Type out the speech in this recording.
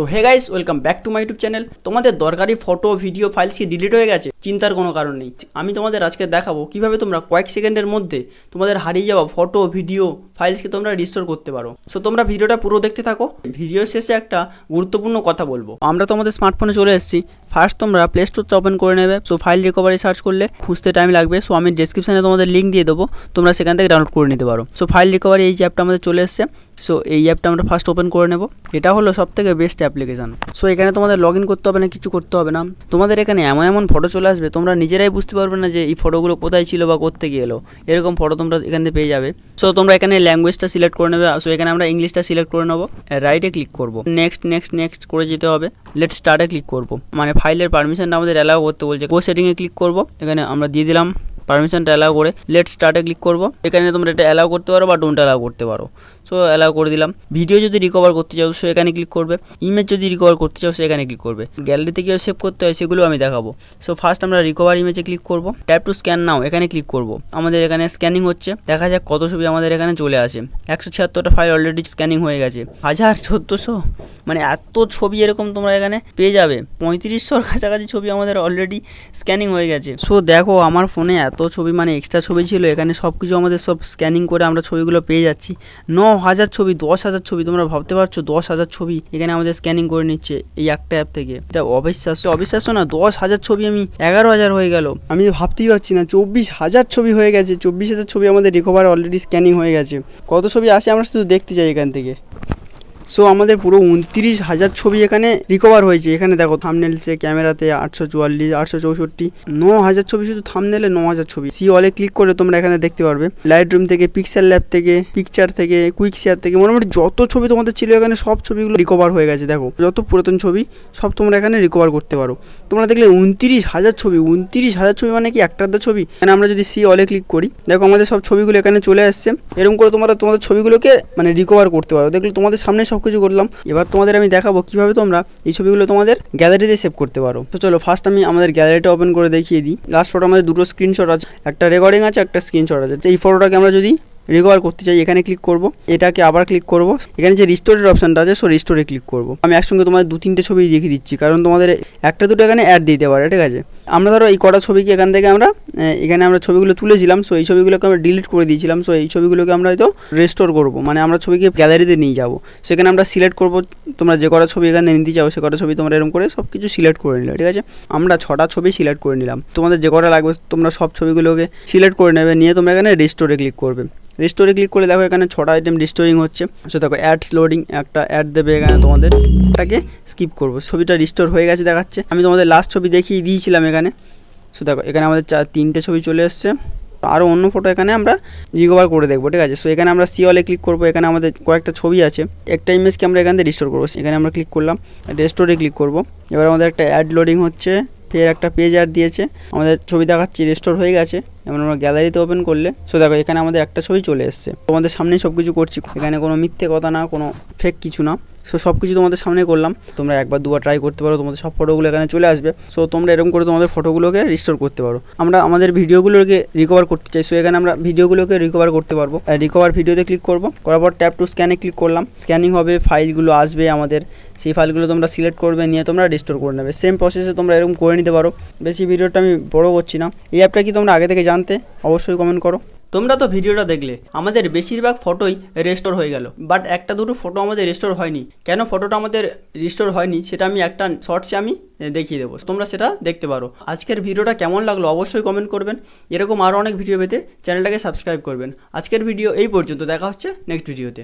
তো hey guys welcome back to my YouTube channel তোমাদের দরকারি ফটো ভিডিও ফাইলস কি ডিলিট হয়ে গেছে? চিন্তার কোনো কারণ নেই। আমি তোমাদের আজকে দেখাবো কীভাবে তোমরা কয়েক সেকেন্ডের মধ্যে তোমাদের হারিয়ে যাওয়া ফটো ভিডিও ফাইলসকে তোমরা রিস্টোর করতে পারো। সো তোমরা ভিডিওটা পুরো দেখতে থাকো। ভিডিও শেষে একটা গুরুত্বপূর্ণ কথা বলব। আমরা তোমাদের স্মার্টফোনে চলে এসেছি। ফার্স্ট তোমরা প্লে স্টোরটা ওপেন করে নেবে। সো ফাইল রিকভারি সার্চ করলে খুঁজতে টাইম লাগবে। সো আমি ডিসক্রিপশনে তোমাদের লিঙ্ক দিয়ে দেবো। তোমরা সেখান থেকে ডাউনলোড করে নিতে পারো। সো ফাইল রিকভারি এই অ্যাপটা আমাদের চলে এসছে। সো এই অ্যাপটা আমরা ফার্স্ট ওপেন করে নেব। এটা হলো সব থেকে বেস্ট অ্যাপ্লিকেশন সো এখানে তোমাদের লগ ইন করতে হবে না, কিছু করতে হবে না। তোমাদের এখানে এমন এমন ফটো চলে আসবে, তোমরা নিজেরাই বুঝতে পারবে না যে এই ফটোগুলো কোথায় ছিল বা কোথেকে এলো। এরকম ফটো তোমরা এখান থেকে পেয়ে যাবে। সো তোমরা এখানে ল্যাঙ্গুয়েজটা সিলেক্ট করে নেবে। সো এখানে আমরা ইংলিশটা সিলেক্ট করে নেব। রাইটে ক্লিক করব। নেক্সট নেক্সট নেক্সট করে যেতে হবে। লেট স্টার্টে ক্লিক করব। মানে ফাইলের পারমিশনটা আমাদের অ্যালাউ করতে বলছে। গো সেটিংয়ে ক্লিক করব। এখানে আমরা দিয়ে দিলাম। পারমিশনটা অ্যালাউ করে লেট স্টার্টে ক্লিক করব। এখানে তোমরা এটা অ্যালাউ করতে পারো বা ডোন্ট অ্যালাউ করতে পারো। সো অ্যালাউ করে দিলাম। ভিডিও যদি রিকভার করতে চাও সো এখানে ক্লিক করবে। ইমেজ যদি রিকভার করতে চাও সেখানে ক্লিক করবে। গ্যালারিতে কীভাবে সেভ করতে হয়, সেগুলো আমি দেখাবো। সো ফার্স্ট আমরা রিকভার ইমেজে ক্লিক করব। ট্যাপ টু স্ক্যান নাও এখানে ক্লিক করব। আমাদের এখানে স্ক্যানিং হচ্ছে। দেখা যাক কত ছবি আমাদের এখানে চলে আসে। একশো ছিয়াত্তরটা ফাইল অলরেডি স্ক্যানিং হয়ে গেছে। হাজার চোদ্দোশো? মানে এত ছবি এরকম তোমরা এখানে পেয়ে যাবে। পঁয়ত্রিশশোর কাছাকাছি ছবি আমাদের অলরেডি স্ক্যানিং হয়ে গেছে। সো দেখো আমার ফোনে এত ছবি মানে এক্সট্রা ছবি ছিল, এখানে সব কিছু আমাদের সব স্ক্যানিং করে আমরা ছবিগুলো পেয়ে যাচ্ছি। ন হাজার ছবি দশ হাজার ছবি, তোমরা ভাবতে পারছ দশ হাজার ছবি এখানে আমাদের স্ক্যানিং করে নিচ্ছে এই একটা অ্যাপ থেকে। এটা অবিশ্বাস্য অবিশ্বাস্য না দশ হাজার ছবি আমি এগারো হাজার হয়ে গেল। আমি ভাবতেই পারছি না চব্বিশ হাজার ছবি হয়ে গেছে চব্বিশ হাজার ছবি আমাদের রিকভার অলরেডি স্ক্যানিং হয়ে গেছে। কত ছবি আসে আমরা শুধু দেখতে চাই এখান থেকে। সো আমাদের পুরো উনত্রিশ হাজার ছবি এখানে রিকভার হয়েছে। এখানে দেখো থামনেলসে ক্যামেরাতে আটশো চুয়াল্লিশ, আটশো চৌষট্টি ন হাজার ছবি। শুধু থামনেলে ন হাজার ছবি সি অলে ক্লিক করে তোমরা এখানে দেখতে পারবে। লাইট রুম থেকে পিক্সেল ল্যাব থেকে পিকচার থেকে কুইক শেয়ার থেকে, মোটামুটি যত ছবি তোমাদের ছিল এখানে সব ছবিগুলো রিকভার হয়ে গেছে। দেখো, যত পুরাতন ছবি, সব তোমরা এখানে রিকভার করতে পারো। তোমরা দেখলে উনত্রিশ হাজার ছবি। উনত্রিশ হাজার ছবি মানে কি? একটা আধটা ছবি। মানে আমরা যদি সি অলে ক্লিক করি, দেখো আমাদের সব ছবিগুলো এখানে চলে আসছে। এরকম করে তোমরা তোমাদের ছবিগুলোকে মানে রিকভার করতে পারো। দেখলে তোমাদের সামনে সব কিছু করলাম। এবার তোমাদের আমি দেখাবো কীভাবে তোমরা এই ছবিগুলো তোমাদের গ্যালারিতে সেভ করতে পারো। তো চলো ফার্স্ট আমি আমাদের গ্যালারিটা ওপেন করে দেখিয়ে দিই। লাস্ট ফটো আমাদের দুটো স্ক্রিনশট আছে। একটা রেকর্ডিং আছে, একটা স্ক্রিনশট আছে। এই ফটোটাকে আমরা যদি রিকভার করতে চাই, এখানে ক্লিক করব। এটাকে আবার ক্লিক করব। এখানে যে রিস্টোরের অপশনটা আছে সো রিস্টোরে ক্লিক করব। আমি একসঙ্গে তোমাদের দু তিনটে ছবি দেখিয়ে দিচ্ছি, কারণ তোমাদের একটা দুটো এখানে অ্যাড দিতে পারে ঠিক আছে? আমরা ধরো এই কটা ছবিকে এখান থেকে আমরা এখানে আমরা ছবিগুলো তুলেছিলাম সো এই ছবিগুলোকে আমরা ডিলিট করে দিয়েছিলাম সো এই ছবিগুলোকে আমরা হয়তো রেস্টোর করব। মানে আমরা ছবিকে গ্যালারিতে নিয়ে যাব। সেখানে আমরা সিলেক্ট করব, তোমরা যে কটা ছবি এখানে নিতে চাও, সে কটা ছবি তোমরা এরকম করে সব কিছু সিলেক্ট করে নিলে, ঠিক আছে? আমরা ছটা ছবি সিলেক্ট করে নিলাম। তোমাদের যে কটা লাগবে, তোমরা সব ছবিগুলোকে সিলেক্ট করে নেবে, নিয়ে তোমরা এখানে রেস্টোরে ক্লিক করবে। রিস্টোরে ক্লিক করে দেখো এখানে ছটা আইটেম রিস্টোরিং হচ্ছে। সো দেখো অ্যাডস লোডিং একটা অ্যাড দেবে এখানে তোমাদের। এটাকে স্কিপ করব। ছবিটা রিস্টোর হয়ে গেছে দেখাচ্ছে। আমি তোমাদের লাস্ট ছবি দেখিয়ে দিয়েছিলাম এখানে। সো দেখো এখানে আমাদের চার তিনটে ছবি চলে এসছে। আরও অন্য ফটো এখানে আমরা রিকভার করে দেখব, ঠিক আছে? সো এখানে আমরা সি অলে ক্লিক করব। এখানে আমাদের কয়েকটা ছবি আছে। একটা ইমেজকে আমরা এখান থেকে রিস্টোর করব। এখানে আমরা ক্লিক করলাম। রেস্টোরে ক্লিক করব। এবার আমাদের একটা অ্যাড লোডিং হচ্ছে। ফের একটা পেজ অ্যাড দিয়েছে। আমাদের ছবি দেখাচ্ছি রেস্টোর হয়ে গেছে। এবার আমরা গ্যালারিতে ওপেন করলে সো দেখো এখানে আমাদের একটা ছবি চলে এসছে। তোমাদের সামনেই সব কিছু করছি, এখানে কোনো মিথ্যে কথা না, কোনো ফেক কিছু না। সো সব কিছু তোমাদের সামনে করলাম। তোমরা একবার দুবার ট্রাই করতে পারো, তোমাদের সব ফটোগুলো এখানে চলে আসবে। সো তোমরা এরকম করে তোমাদের ফটোগুলোকে রিস্টোর করতে পারো। আমরা আমাদের ভিডিওগুলোকে রিকভার করতে চাই। সো এখানে আমরা ভিডিওগুলোকে রিকভার করতে পারব। রিকভার ভিডিওতে ক্লিক করব। করার পর ট্যাপ টু স্ক্যানে ক্লিক করলাম। স্ক্যানিং হবে ফাইলগুলো আসবে আমাদের। সেই ফাইলগুলো তোমরা সিলেক্ট করবে, নিয়ে তোমরা রিস্টোর করে নেবে। সেম প্রসেসে তোমরা এরকম করে নিতে পারো। বেশি ভিডিওটা আমি বড় করছি না। এই অ্যাপটা কি তোমরা আগে থেকে জানতে অবশ্যই কমেন্ট করো। তোমরা তো ভিডিওটা দেখলে, আমাদের বেশিরভাগ ফটোই রেস্টোর হয়ে গেল। বাট একটা দুটো ফটো আমাদের রেস্টোর হয়নি। কেন ফটোটা আমাদের রিস্টোর হয়নি, সেটা আমি একটা শর্টসে আমি দেখিয়ে দেবো। তোমরা সেটা দেখতে পারো। আজকের ভিডিওটা কেমন লাগল অবশ্যই কমেন্ট করবেন। এরকম আরও অনেক ভিডিও পেতে চ্যানেলটাকে সাবস্ক্রাইব করবেন। আজকের ভিডিও এই পর্যন্ত। দেখা হচ্ছে নেক্সট ভিডিওতে